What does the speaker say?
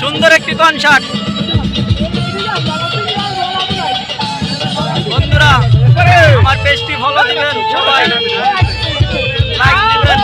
সুন্দর একটি কনসার্ট বন্ধুরা আমার পেজটি ফলো দিবেন সবাই। লাইক দিবেন।